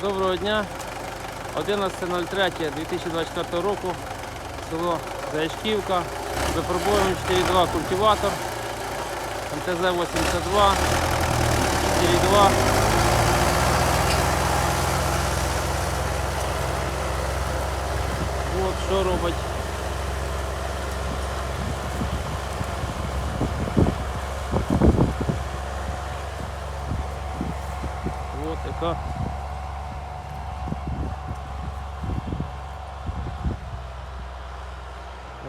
Доброго дня. 11.03.2024 року. Село Заячківка. Випробуємо 4.2 культиватор. МТЗ-82. 4.2. От що робить. Вот яка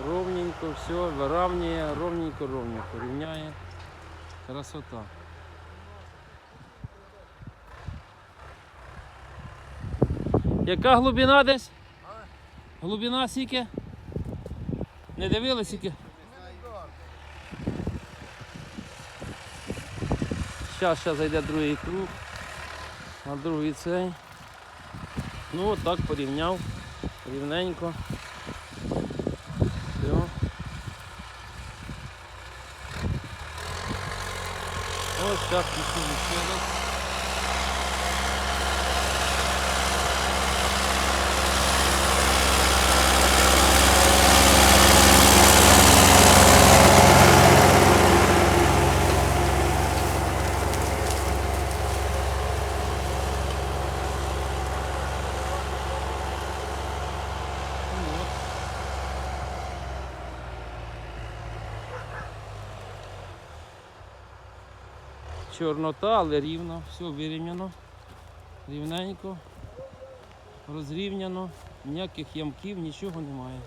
ровненько все, выравниває, ровненько, ровненько, рівняє. Красота. Яка глибина десь? Глибина скільки? Не дивились скільки? Зараз, зараз зайде другий круг, на другий цей. Ну от так порівняв, рівненько. as chaves que funcionam Чорнота, але рівно, все вирівняно, рівненько, розрівняно, ніяких ямків, нічого немає.